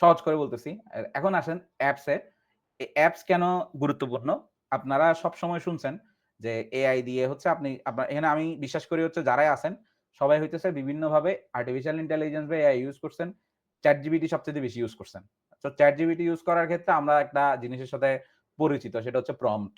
সহজ করে বলতেছি। এখন আসেন অ্যাপসে অ্যাপস কেন গুরুত্বপূর্ণ? আপনারা সব সময় শুনছেন যে এআই দিয়ে হচ্ছে আপনি আপনার, এখানে আমি বিশ্বাস করি হচ্ছে যারাই আছেন, সবাই হইতেছে বিভিন্নভাবে আর্টিফিশিয়াল ইন্টেলিজেন্স বা এআই ইউজ করছেন চ্যাট জিবিটি সবচেয়ে বেশি ইউজ করছেন। তো চ্যাট জিবিটি ইউজ করার ক্ষেত্রে আমরা একটা জিনিসের সাথে পরিচিত, সেটা হচ্ছে প্রম্পট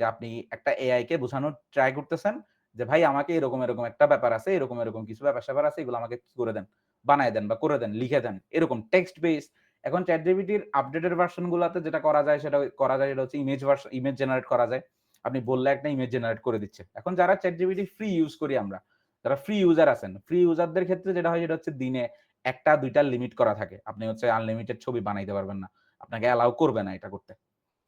যে আপনি একটা এআই কে বোঝানোর ট্রাই করতেছেন যে, ভাই, আমাকে এরকম এরকম একটা ব্যাপার আছে, এরকম এরকম কিছু ব্যাপার স্যাপার আছে, এগুলো আমাকে করে দেন? বানায় দেন বা করে দেন, লিখে দেন, এরকম টেক্সট বেস এখন চ্যাট জিবিটির আপডেটেড ভার্সন গুলাতে যেটা করা যায় সেটা করা যায় সেটা হচ্ছে ইমেজ ভার্সন ইমেজ জেনারেট করা যায়। আপনি বললে একটা ইমেজ জেনারেট করে দিচ্ছে। এখন যারা চ্যাট জিবিটি ফ্রি ইউজ করি আমরা, যারা ফ্রি ইউজার আছেন ফ্রি ইউজারদের ক্ষেত্রে যেটা হয় সেটা হচ্ছে দিনে একটা, দুইটা লিমিট করা থাকে। আপনি হচ্ছে আনলিমিটেড ছবি বানাইতে পারবেন না। আপনাকে অ্যালাউ করবে না এটা করতে।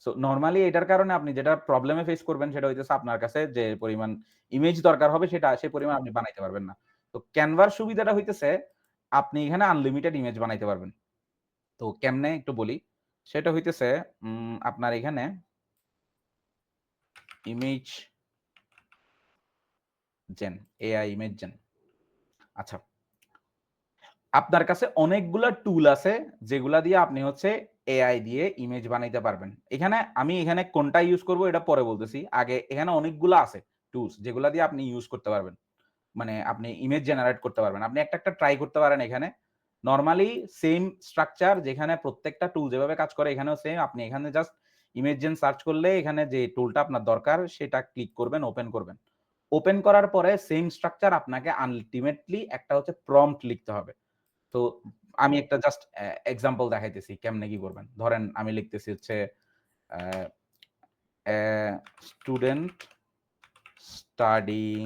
সো নর্মালি এটার কারণে আপনি যেটা প্রবলেমে ফেস করবেন সেটা হইতেছে আপনার কাছে যে পরিমাণ ইমেজ দরকার হবে সেটা সেই পরিমাণ আপনি বানাইতে পারবেন না। তো ক্যানভার সুবিধাটা হইতেছে আপনি এখানে আনলিমিটেড ইমেজ বানাইতে পারবেন। তো কেমনে একটু বলি, সেটা হইতেছে আপনার এখানে image gen AI image gen আচ্ছা আপনার কাছে অনেকগুলা টুল আছে, যেগুলা দিয়ে আপনি হচ্ছে এআই দিয়ে ইমেজ বানাইতে পারবেন। এখানে আমি এখানে কোনটা ইউজ করব, এটা পরে বলতেছি। আগে এখানে অনেকগুলো আছে টুলস যেগুলা দিয়ে আপনি ইউজ করতে পারবেন। মানে আপনি ইমেজ জেনারেট করতে পারবেন। আপনি একটা একটা ট্রাই করতে পারেন এখানে। নর্মালি সেম স্ট্রাকচার যেখানে প্রত্যেকটা টুল যেভাবে কাজ করে এখানেও সেম আপনি এখানে জাস্ট ইমেজ জেন সার্চ করলে এখানে যে টুলটা আপনার দরকার সেটা ক্লিক করবেন ওপেন করবেন। ওপেন করার পরে সেম স্ট্রাকচার আপনাকে আলটিমেটলি একটা হচ্ছে প্রম্পট লিখতে হবে। তো আমি একটা জাস্ট এক্সাম্পল দেখাইতেছি, কেমনে কি করবেন? ধরেন আমি লিখতেছি হচ্ছে student studying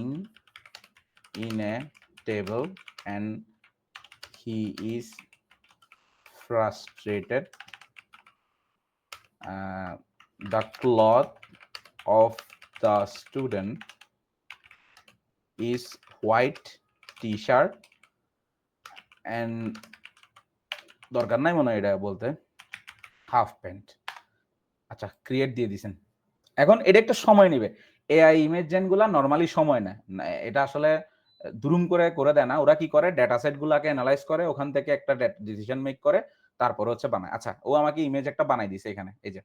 in a table and he is frustrated. Uh, the cloth of the student is white t-shirt and দরকার নাই মনে হয় এটা বলতে। হাফ প্যান্ট আচ্ছা ক্রিয়েট দিয়ে দিছেন। এখন এটা একটা সময় নেবে। এআই ইমেজ জেনগুলা নর্মালি সময় নেয়। এটা আসলে দুরুম করে করে দেয় না। ওরা কি করে? ডেটা সেট গুলাকে অ্যানালাইজ করে, ওখান থেকে একটা ডিসিশন মেক করে, তারপর হচ্ছে বানায়। আচ্ছা ও আমাকে ইমেজ একটা বানাই দিছে এখানে, এই যে।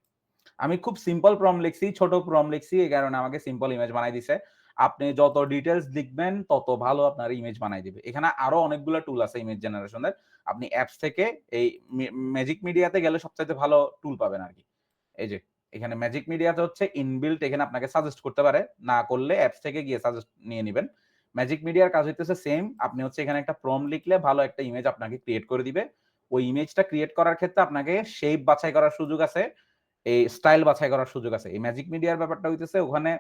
আমি খুব সিম্পল প্রম লিখছি, ছোট প্রম লিখছি, এই কারণে আমাকে সিম্পল ইমেজ বানাই দিছে। আপনি যত ডিটেলস লিখবেন, তত ভালো আপনার ইমেজ বানাই দিবে। এখানে আরও অনেকগুলো টুল আছে ইমেজ জেনারেশনের আপনি অ্যাপস থেকে এই ম্যাজিক মিডিয়াতে গেলে সবচাইতে ভালো টুল পাবেন আর কি। এই যে, এখানে ম্যাজিক মিডিয়াতে হচ্ছে ইনবিল্ট এখানে আপনাকে সাজেস্ট করতে পারে। না করলে অ্যাপস থেকে গিয়ে সাজেস্ট নিয়ে নেবেন। ম্যাজিক মিডিয়ার কাজ হইতেছে সেম আপনি হচ্ছে এখানে একটা প্রম লিখলে ভালো একটা ইমেজ আপনাকে ক্রিয়েট করে দিবে। ওই ইমেজটা ক্রিয়েট করার ক্ষেত্রে আপনাকে শেপ বাছাই করার সুযোগ আছে, এই স্টাইল বাছাই করার সুযোগ আছে। এই ম্যাজিক মিডিয়ার ব্যাপারটা হইতেছে ওখানে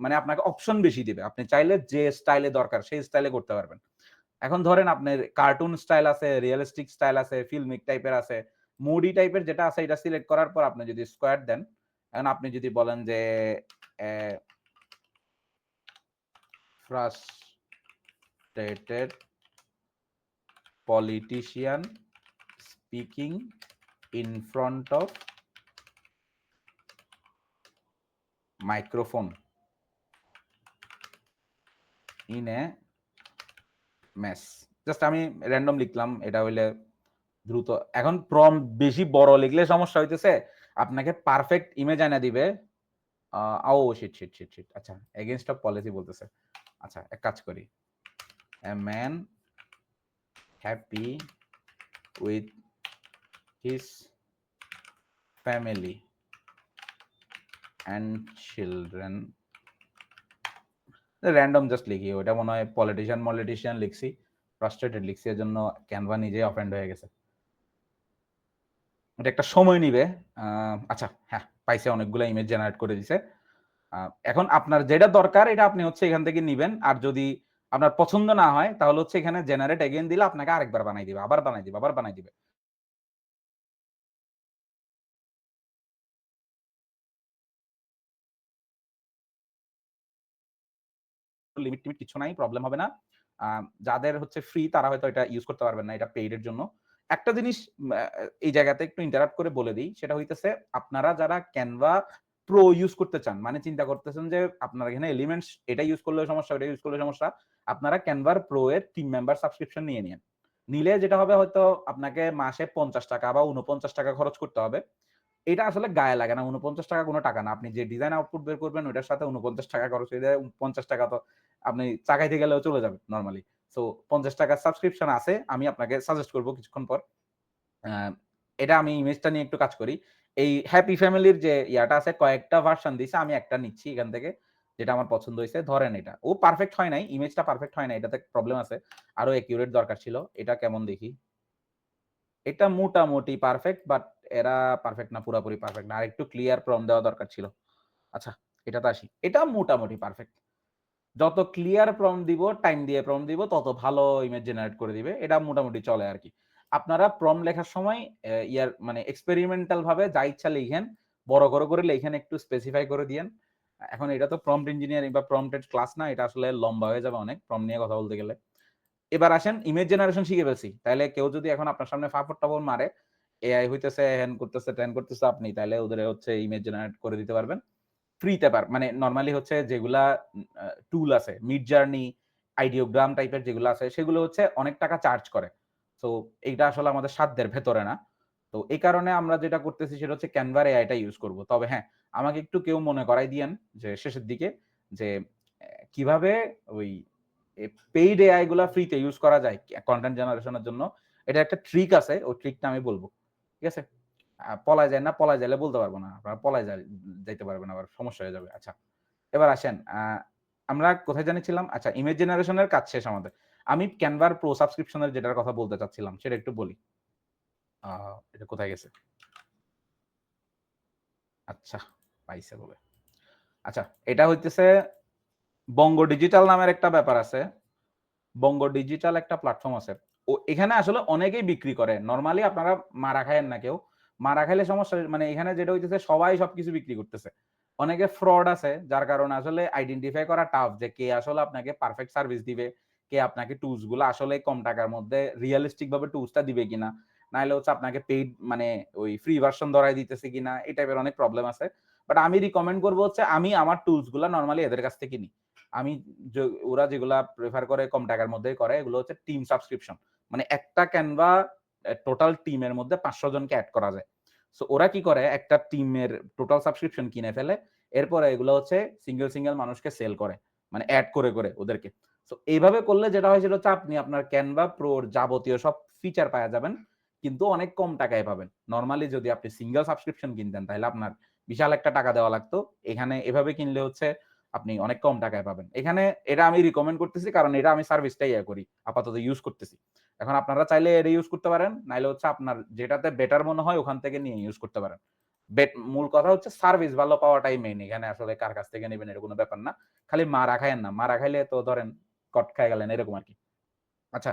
মানে আপনাকে অপশন বেশি দিবে। আপনি চাইলে যে স্টাইলে দরকার সেই স্টাইলে করতে পারবেন। এখন ধরেন আপনার কার্টুন স্টাইল আছে রিয়েলিস্টিক স্টাইল আছে ফিল্মিক টাইপের আছে মুডি টাইপের যেটা আছে, এটা সিলেক্ট করার পর আপনি যদি স্কোয়ার দেন, এখন আপনি যদি বলেন যে frustrated politician speaking in front of microphone in a mess. Just আমি র্যান্ডম লিখলাম, এটা হইলে দ্রুত। এখন প্রম বেশি বড় লিখলে সমস্যা হইতেছে, আপনাকে পারফেক্ট ইমেজ এনে দিবে। Oh shit shit shit shit আচ্ছা এগেনস্ট অফ পলিসি বলতেছে। আচ্ছা এক কাজ করি। A man happy with his family and children random just লিখি ওটা মনে হয় পলিটিশিয়ান মলিটিশিয়ান লিখছি ফ্রাস্ট্রেটেড লিখছি এর জন্য ক্যানভা নিজেই অফেন্ড হয়ে গেছে। এটা একটা সময় নিবে। আচ্ছা হ্যাঁ পাইছে অনেকগুলো ইমেজ জেনারেট করে দিছে। এখন আপনার যেটা দরকার, এটা আপনি হচ্ছে এখান থেকে নিবেন। আর যদি আপনার পছন্দ না হয়, তাহলে হচ্ছে এখানে জেনারেট এগেন দিলে আপনাকে আরেকবার বানাই দিবে, আবার বানাই দিবে, আবার বানাই দিবে। লিমিট টিমিট কিছু নাই প্রবলেম হবে না। যাদের হচ্ছে ফ্রি তারা হয়তো এটা ইউজ করতে পারবেন না, এটা পেইডের জন্য। একটা জিনিস এই জায়গাতে একটু ইন্টারাপ্ট করে বলে দিই, সেটা হইতেছে, আপনারা যারা ক্যানভা প্রো ইউজ করতে চান মানে চিন্তা করতেছেন যে আপনারা এখানে এলিমেন্টস এটা ইউজ করলে সমস্যা এটা ইউজ করলে সমস্যা, আপনারা ক্যানভার প্রো এর টিম মেম্বার সাবস্ক্রিপশন নিয়ে নিন। নিলে যেটা হবে হয়তো আপনাকে মাসে পঞ্চাশ টাকা বা উনপঞ্চাশ টাকা খরচ করতে হবে। এটা আসলে গায়ে লাগে না উনপঞ্চাশ টাকা কোনো টাকা না। আপনি যে ডিজাইন আউটপুট বের করবেন ওটার সাথে উনপঞ্চাশ টাকা খরচ হয়ে যায়, পঞ্চাশ টাকা তো আপনি চাকাইতে গেলেও চলে যাবে নর্মালি সো পঞ্চাশ টাকার সাবস্ক্রিপশন আছে, আমি আপনাকে সাজেস্ট করব কিছুক্ষণ পর। এটা আমি ইমেজটা নিয়ে একটু কাজ করি। এই হ্যাপি ফ্যামিলির যে ইয়াটা আছে, কয়েকটা ভার্সন দিছে, আমি একটা নিচ্ছি এখান থেকে, যেটা আমার পছন্দ হয়েছে ধরেন এটা। ও পারফেক্ট হয় নাই ইমেজটা পারফেক্ট হয় না এটাতে প্রবলেম আছে। আরও একিউরেট দরকার ছিল। এটা কেমন দেখি? এটা মোটামুটি পারফেক্ট বাট এরা পারফেক্ট না, পুরোপুরি পারফেক্ট না। আর একটু ক্লিয়ার প্রম দেওয়া দরকার ছিল। আচ্ছা এটাতে আসি। এটা মোটামুটি পারফেক্ট যত ক্লিয়ার প্রম দিব টাইম দিয়ে প্রম দিব, তত ভালো ইমেজ জেনারেট করে দিবে। এটা মোটামুটি চলে আর কি। আপনারা প্রম লেখার সময় ইয়ার মানে এক্সপেরিমেন্টাল ভাবে যা ইচ্ছা লিখেন, বড় করে করে লেখেন, একটু স্পেসিফাই করে দিয়েন। এখন এটা তো প্রম্পট ইঞ্জিনিয়ারিং বা প্রম্পটেড ক্লাস না, এটা আসলে লম্বা হয়ে যাবে অনেক প্রম নিয়ে কথা বলতে গেলে। এবার আসেন ইমেজ জেনারেশন শিখে ফেলছি। তাহলে কেউ যদি এখন আপনার সামনে ফাপড় টাপড় মারে এআই হইতেছে হ্যান করতেছে ট্যান করতেছে আপনি তাহলে ওদের হচ্ছে ইমেজ জেনারেট করে দিতে পারবেন। ফ্রিতে পার মানে নর্মালি হচ্ছে যেগুলা টুল আছে মিড জার্নি আইডিওগ্রাম টাইপের যেগুলো আছে, সেগুলো হচ্ছে অনেক টাকা চার্জ করে। তো এইটা আসলে আমাদের সাধ্যের ভেতরে না। তো এই কারণে আমরা যেটা করতেছি সেটা হচ্ছে ক্যানভার এআইটা ইউজ করব। তবে হ্যাঁ আমাকে একটু কেউ মনে করাই দিয়েন যে শেষের দিকে যে কীভাবে ওই পেইড এআই গুলা ফ্রিতে ইউজ করা যায় কন্টেন্ট জেনারেশনের জন্য। এটা একটা ট্রিক আছে, ওই ট্রিকটা আমি বলব। ঠিক আছে? পলায় যায় না, পলায় যাইলে বলতে পারব না। আপনারা পলায় যাইতে পারবেন আবার, সমস্যা হয়ে যাবে। আচ্ছা এবার আসেন আমরা কোথায় জানিছিলাম আচ্ছা ইমেজ জেনারেশনের কাজ শেষ আমাদের। আমি ক্যানভার প্রো সাবস্ক্রিপশনের যেটার কথা বলতে চাচ্ছিলাম, সেটা একটু বলি। এটা কোথায় গেছে? আচ্ছা পাইছে বলে। আচ্ছা এটা হইতেছে বঙ্গ ডিজিটাল নামের একটা ব্যাপার আছে। বঙ্গ ডিজিটাল একটা প্ল্যাটফর্ম আছে। ও, এখানে আসলে অনেকেই বিক্রি করে। নর্মালি আপনারা মারা খায়েন না কেউ। মারা খাইলে সমস্যা মানে এখানে যেটা হইতেছে, সবাই সবকিছু বিক্রি করতেছে। অনেকে ফ্রড আছে, যার কারণে আসলে আইডেন্টিফাই করা টাফ যে কে আসলে আপনাকে পারফেক্ট সার্ভিস দিবে। কে আপনাকে টুলসগুলো আসলে কম টাকার মধ্যে রিয়েলিস্টিক ভাবে টুলসটা দিবে কিনা? নাহলে হচ্ছে আপনাকে পেইড মানে ওই ফ্রি ভার্সন ধরাই দিতেছে কিনা? এই টাইপের অনেক প্রবলেম আছে। বাট আমি রিকমেন্ড করব হচ্ছে আমি আমার টুলসগুলা নর্মালি এদের কাছ থেকে নিই আমি ওরা যেগুলা প্রেফার করে কম টাকার মধ্যে করে, এগুলো হচ্ছে টিম সাবস্ক্রিপশন মানে একটা ক্যানভা টোটাল টিমের মধ্যে পাঁচশো জনকে অ্যাড করা যায়। সো ওরা কি করে? একটা টিমের টোটাল সাবস্ক্রিপশন কিনে ফেলে। এরপরে এগুলো হচ্ছে সিঙ্গেল সিঙ্গেল মানুষকে সেল করে। মানে অ্যাড করে করে ওদেরকে। সো এইভাবে করলে যেটা হয় সেটা হচ্ছে আপনি আপনার ক্যানভা প্রোর যাবতীয় সব ফিচার পাওয়া যাবেন, কিন্তু অনেক কম টাকায় পাবেন। নর্মালি যদি আপনি সিঙ্গেল সাবস্ক্রিপশন কিনতেন, তাহলে আপনার বিশাল একটা টাকা দেওয়া লাগতো। এখানে এভাবে কিনলে হচ্ছে আপনি অনেক কম টাকায় পাবেন। এখানে এটা আমি রিকমেন্ড করতেছি, কারণ এটা আমি সার্ভিসটাই ইয়ে করি, আপাতত ইউজ করতেছি। এখন আপনারা চাইলে এটা ইউজ করতে পারেন, নাইলে হচ্ছে আপনার যেটাতে বেটার মনে হয় ওখান থেকে নিয়ে ইউজ করতে পারেন। মূল কথা হচ্ছে সার্ভিস ভালো পাওয়াটাই মেইন এখানে আসলে কার কাছ থেকে নেবেন এর কোনো ব্যাপার না। খালি মা রাখায়েন না। মা রাখাইলে তো ধরেন কট খাই গেলেন, এরকম আর কি আচ্ছা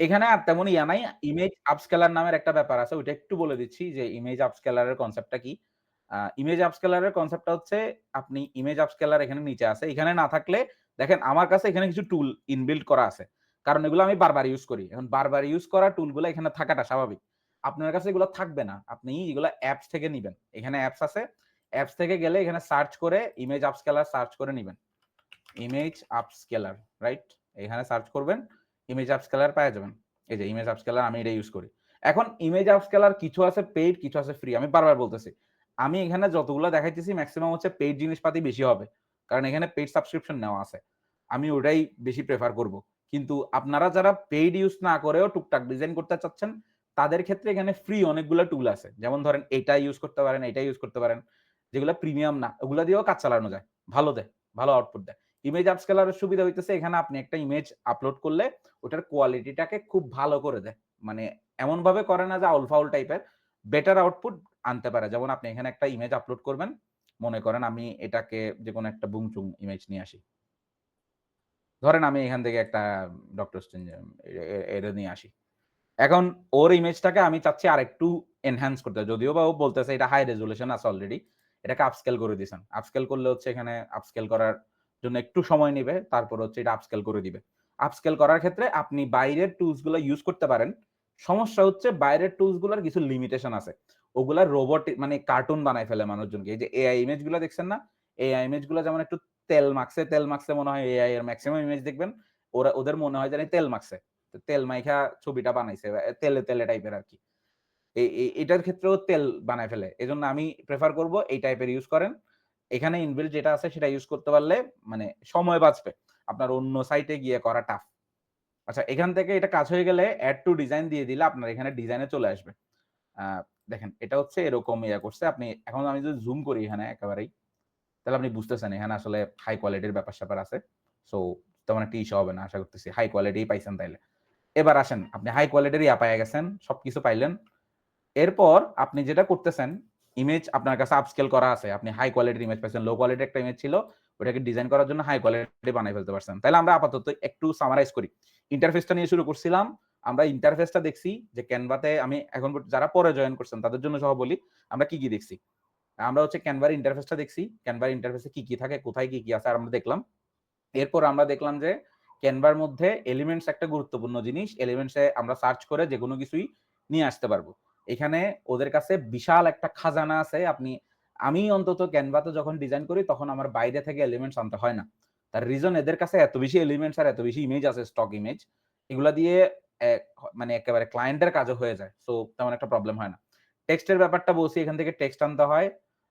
এখানে আর তেমন ইয়া নাই। ইমেজ আপস্কেলার নামের একটা ব্যাপার আছে, ওইটা একটু বলে দিচ্ছি যে ইমেজ আপস্কেলারের কনসেপ্টটা কি। ইমেজ আপস্কেলারের কনসেপ্টটা হচ্ছে, আপনি ইমেজ আপস্কেলার এখানে নিচে আছে। এখানে না থাকলে, দেখেন আমার কাছে এখানে কিছু টুল ইনবিল্ড করা আছে। কারণ এগুলো আমি বারবার ইউজ করি। এখন বারবার ইউজ করা টুলগুলো এখানে থাকাটা স্বাভাবিক। আপনার কাছে এগুলো থাকবে না। আপনি এগুলো অ্যাপস থেকে নেবেন। এখানে অ্যাপস আছে। অ্যাপস থেকে গেলে এখানে সার্চ করে ইমেজ আপস্কেলার সার্চ করে নেবেন। ইমেজ আপস্কেলার রাইট এখানে সার্চ করবেন ইমেজ আপস্কেলার পাওয়া যাবেন। এই যে ইমেজ আপস্কেলার আমি এটা ইউজ করি। এখন ইমেজ আপস্কেলার কিছু আছে পেইড কিছু আছে ফ্রি আমি বারবার বলতেছি, আমি এখানে যতগুলো দেখাইতেছি ম্যাক্সিমাম হচ্ছে পেইড জিনিসপাতি বেশি হবে। কারণ এখানে পেইড সাবস্ক্রিপশন নেওয়া আছে। আমি ওটাই বেশি প্রেফার করব। কিন্তু আপনারা যারা পেইড ইউজ না করেও টুকটাক ডিজাইন করতে চাচ্ছেন, তাদের ক্ষেত্রে এখানে ফ্রি অনেকগুলো টুল আছে। যেমন ধরেন, এটা ইউজ করতে পারেন, এটা ইউজ করতে পারেন। যেগুলো প্রিমিয়াম না, ওগুলো দিয়েও কাজ চালানো যায়। ভালো দেয়, ভালো আউটপুট দেয়। ইমেজ আপস্কেলারের সুবিধা হইতেছে, এখানে আপনি একটা ইমেজ আপলোড করলে ওটার কোয়ালিটিটাকে খুব ভালো করে দেয়। মানে এমন ভাবে করে না যে আউলফাউল টাইপের বেটার আউটপুট আনতে পারে। যেমন আপনি এখানে একটা ইমেজ আপলোড করবেন, মনে করেন আমি এটাকে যে কোনো একটা বুংচুং ইমেজ নিয়ে আসি। ধরেন আমি এখান থেকে একটা ডক্টর স্ট্রেঞ্জ এটা নিয়ে আসি। এখন ওর ইমেজটাকে আমি চাচ্ছি আর একটু এনহ্যান্স করতে। যদিও বা ও বলতেছে এটা হাই রেজুলেশন আছে অলরেডি এটাকে আপস্কেল করে দিয়েছেন। আপস্কেল করলে হচ্ছে এখানে আপস্কেল করার জন্য একটু সময় নেবে, তারপর হচ্ছে এটা আপস্কেল করে দিবে। আপস্কেল করার ক্ষেত্রে আপনি বাইরের টুলসগুলো ইউজ করতে পারেন। সমস্যা হচ্ছে বাইরের টুলসগুলোর কিছু লিমিটেশন আছে। ওগুলা রোবট মানে কার্টুন বানায় ফেলে মানুষজনকে। এই যে এআই ইমেজগুলো দেখছেন না? এআই ইমেজগুলো যেমন একটু তেল মাখছে তেল মাখছে মনে হয় এআই এর ম্যাক্সিমাম ইমেজ দেখবেন। ওরা, ওদের মনে হয় জানি তেল মাখছে। তেল মাইখা ছবিটা বানাইছে তেলে তেলে টাইপের আর কি এটার ক্ষেত্রেও তেল বানায় ফেলে। এজন্য আমি প্রেফার করব এই টাইপের ইউজ করেন। এখানে ইনবিল্ড যেটা আছে সেটা ইউজ করতে পারলে মানে সময় বাঁচবে। আপনার অন্য সাইটে গিয়ে করা টাফ আচ্ছা এখান থেকে এটা কাজ হয়ে গেলে অ্যাড টু ডিজাইন দিয়ে দিলে আপনার এখানে ডিজাইনে চলে আসবে। দেখেন, এটা হচ্ছে এরকম ইয়া করছে। আপনি, এখন আমি যদি জুম করি এখানে একেবারেই, তাহলে আপনি বুঝতেছেন এখানে আসলে হাই কোয়ালিটির ব্যাপার স্যাপার আছে। সো তেমন একটা ইস্যু হবে না, আশা করতেছি। হাই কোয়ালিটি পাইছেন তাইলে। এবার আসেন, আপনি হাই কোয়ালিটির ইয়া পাইয়া গেছেন, সবকিছু পাইলেন। এরপর আপনি যেটা করতেছেন ইমেজ আপনার কাছে আপস্কেল করা আছে। আপনি হাই কোয়ালিটির ইমেজ পাইছেন লো কোয়ালিটির একটা ইমেজ ছিল, ওটাকে ডিজাইন করার জন্য হাই কোয়ালিটি বানাই ফেলতে পারছেন। তাহলে আমরা আপাতত একটু সামারাইজ করি। ইন্টারফেসটা নিয়ে শুরু করছিলাম। আমরা ইন্টারফেসটা দেখছি যে ক্যানভাতে আমি এখন যারা পরে জয়েন করছেন, তাদের জন্য সহ বলি, আমরা কি কি দেখছি? আমরা হচ্ছে ক্যানভার ইন্টারফেসটা দেখছি। ক্যানভার ইন্টারফেসে কি কি থাকে, কোথায় কি কি আছে, আর আমরা দেখলাম। এরপর আমরা দেখলাম যে ক্যানভার মধ্যে এলিমেন্টস একটা গুরুত্বপূর্ণ জিনিস এলিমেন্টসে আমরা সার্চ করে যে কোনো কিছুই নিয়ে আসতে পারব। এখানে ওদের কাছে বিশাল একটা খাজানা আছে। আপনি, আমি অন্তত ক্যানভাতে যখন ডিজাইন করি, তখন আমার বাইরে থেকে এলিমেন্টস আনতে হয় না। তার রিজন এদের কাছে এত বেশি এলিমেন্টস আর এত বেশি ইমেজ আছে স্টক ইমেজ এগুলা দিয়ে মানে একেবারে ক্লায়েন্টের কাজও হয়ে যায়। সো তেমন একটা প্রবলেম হয় না। টেক্সটের ব্যাপারটা বলছি, এখান থেকে টেক্সট আনতে হয়।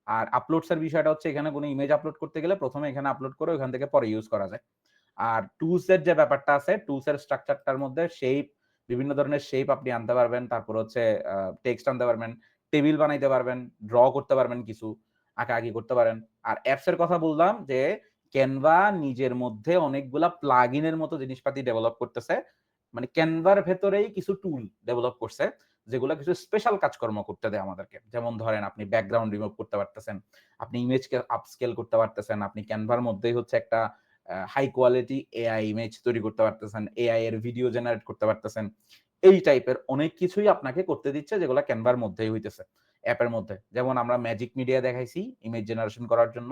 আর আপলোডসের বিষয়টা হচ্ছে, এখানে কোনো ইমেজ আপলোড করতে গেলে প্রথমে এখানে আপলোড করে ওখান থেকে পরে ইউজ করা যায়। আর টুলসের যে ব্যাপারটা আছে টুলসের স্ট্রাকচারটার মধ্যে শেপ বিভিন্ন ধরনের শেপ আপনি আনতে পারবেন। তারপর হচ্ছে টেক্সট আনতে পারবেন টেবিল বানাইতে পারবেন ড্র করতে পারবেন কিছু, আঁকা আঁকি করতে পারেন। আর অ্যাপস এর কথা বললাম যে ক্যানভা নিজের মধ্যে অনেকগুলা প্লাগ ইনের মতো জিনিসপাতি ডেভেলপ করতেছে। মানে ক্যানভার ভেতরেই কিছু টুল ডেভেলপ করছে, যেগুলো কিছু স্পেশাল কাজকর্ম করতে দেয় আমাদেরকে। যেমন ধরেন, আপনি ব্যাকগ্রাউন্ড রিমুভ করতে পারতেছেন, আপনি ইমেজকে আপস্কেল করতে পারতেছেন, আপনি ক্যানভার মধ্যেই হচ্ছে একটা হাই কোয়ালিটি এআই ইমেজ তৈরি করতে পারতেছেন এআই এর ভিডিও জেনারেট করতে পারতেছেন, এই টাইপের অনেক কিছুই আপনাকে করতে দিচ্ছে যেগুলো ক্যানভার মধ্যেই হইতেছে অ্যাপের মধ্যে। যেমন আমরা ম্যাজিক মিডিয়া দেখাইছি ইমেজ জেনারেশন করার জন্য,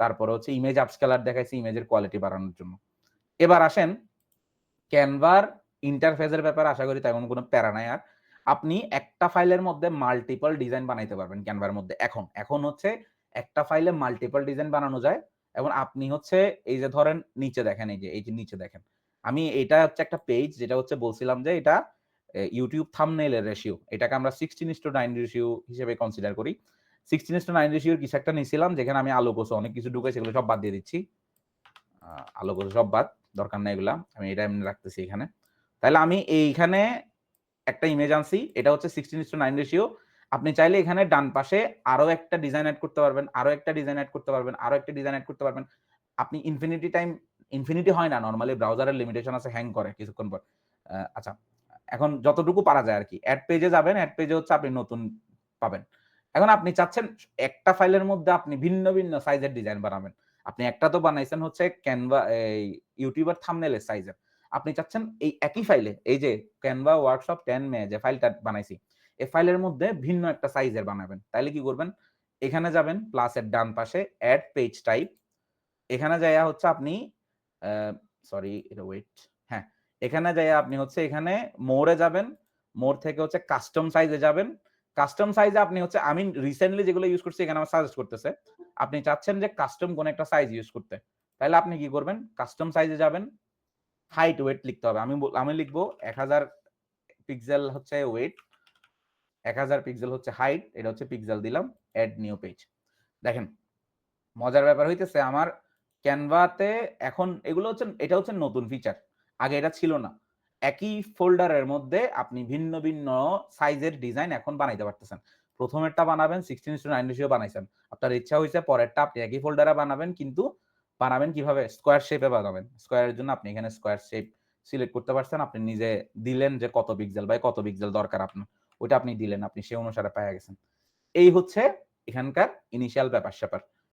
তারপরে হচ্ছে ইমেজ আপস্কেলার দেখাইছি ইমেজের কোয়ালিটি বাড়ানোর জন্য। এবার আসেন ক্যানভার ইন্টারফেসের ব্যাপারে আশা করি তেমন কোনো প্যারা নাই আর। আপনি একটা ফাইলের মধ্যে মাল্টিপল ডিজাইন বানাইতে পারবেন ক্যানভার মধ্যে। এখন এখন হচ্ছে একটা ফাইলে মাল্টিপল ডিজাইন বানানো যায় এবং আপনি হচ্ছে এই যে ধরেন নিচে দেখেন, এই যে এই যে নিচে দেখেন। আমি এটা হচ্ছে একটা পেজ যেটা হচ্ছে বলছিলাম যে এটা ইউটিউব থামনেলের রেশিও এটাকে আমরা সিক্সটিন ইস নাইন রেশিও হিসেবে কনসিডার করি। সিক্সটিন ইস নাইন রেশিওর কিছু একটা নিয়েছিলাম যেখানে আমি আলো কোষো অনেক কিছু ঢুকে সেগুলো সব বাদ দিয়ে দিচ্ছি। আলো কোষো সব বাদ, দরকার নাই এগুলা, আমি এটা এমনি রাখতেছি এখানে। তাহলে আমি এইখানে একটা ইমেজ আনছি, এটা হচ্ছে সিক্সটিন ইস নাইন রেশিও আপনি চাইলে এখানে ডান পাশে আরও একটা ডিজাইন অ্যাড করতে পারবেন, আরও একটা ডিজাইন অ্যাড করতে পারবেন, আরও একটা ডিজাইন অ্যাড করতে পারবেন। আপনি ইনফিনিটি টাইম ইনফিনিটি হয় না নর্মালি ব্রাউজারের লিমিটেশন আছে হ্যাং করে কিছুক্ষণ পর। আচ্ছা এখন যতটুকু পারা যায় আর কি অ্যাড পেজে যাবেন অ্যাড পেজে হচ্ছে আপনি নতুন পাবেন। এখন আপনি চাচ্ছেন একটা ফাইলের মধ্যে আপনি ভিন্ন ভিন্ন সাইজের ডিজাইন বানাবেন। আপনি একটা তো বানাইছেন হচ্ছে ক্যানভা এই ইউটিউবার থামনেলের সাইজের আপনি চাচ্ছেন এই একই ফাইলে এই যে ক্যানভা ওয়ার্কশপ টেন মে যে ফাইলটা বানাইছি এই ফাইলের মধ্যে ভিন্ন একটা সাইজের বানাবেন। তাইলে কি করবেন? এখানে যাবেন প্লাসের ডান পাশে অ্যাড পেজ টাইপ এখানে যাইয়া হচ্ছে আপনি সরি এটা ওয়েট হ্যাঁ। এখানে যাইয়া আপনি হচ্ছে এখানে মোরে যাবেন মোর থেকে হচ্ছে কাস্টম সাইজে যাবেন। কাস্টম সাইজে আপনি হচ্ছে আমি রিসেন্টলি যেগুলো ইউজ করছি এখানে আমার সাজেস্ট করতেছে, আপনি চাচ্ছেন যে কাস্টম কোন একটা সাইজ ইউজ করতে। তাহলে আপনি কি করবেন? কাস্টম সাইজে যাবেন হাইট ওয়েট লিখতে হবে। আমি আমি লিখব এক হাজার পিক্সেল হচ্ছে ওয়েট এক হাজার পিক্সেল হচ্ছে হাইট এটা হচ্ছে পিক্সেল দিলাম অ্যাড নিউ পেজ দেখেন, মজার ব্যাপার হইতেছে আমার ক্যানভাতে এখন এগুলো হচ্ছে, এটা হচ্ছে নতুন ফিচার আগে এটা ছিল না। একই ফোল্ডারের মধ্যে আপনি ভিন্ন ভিন্ন সাইজের ডিজাইন এখন বানাইতে পারতেছেন। প্রথমেরটা বানাবেন সিক্সটিন টু নাইন রেশিও বানাইছেন। আপনার ইচ্ছা হয়েছে পরেরটা আপনি একই ফোল্ডারে বানাবেন, কিন্তু বানাবেন কীভাবে? স্কোয়ার শেপে বানাবেন। স্কোয়ারের জন্য আপনি এখানে স্কোয়ার শেপ সিলেক্ট করতে পারছেন, আপনি নিজে দিলেন যে কত পিক্সেল বা কত পিক্সেল দরকার আপনার। ওইটা আপনি দিলেন আপনি সে অনুসারে পাওয়া গেছেন। এই হচ্ছে এখানকার ইনিশিয়াল ব্যাপার স্যাপার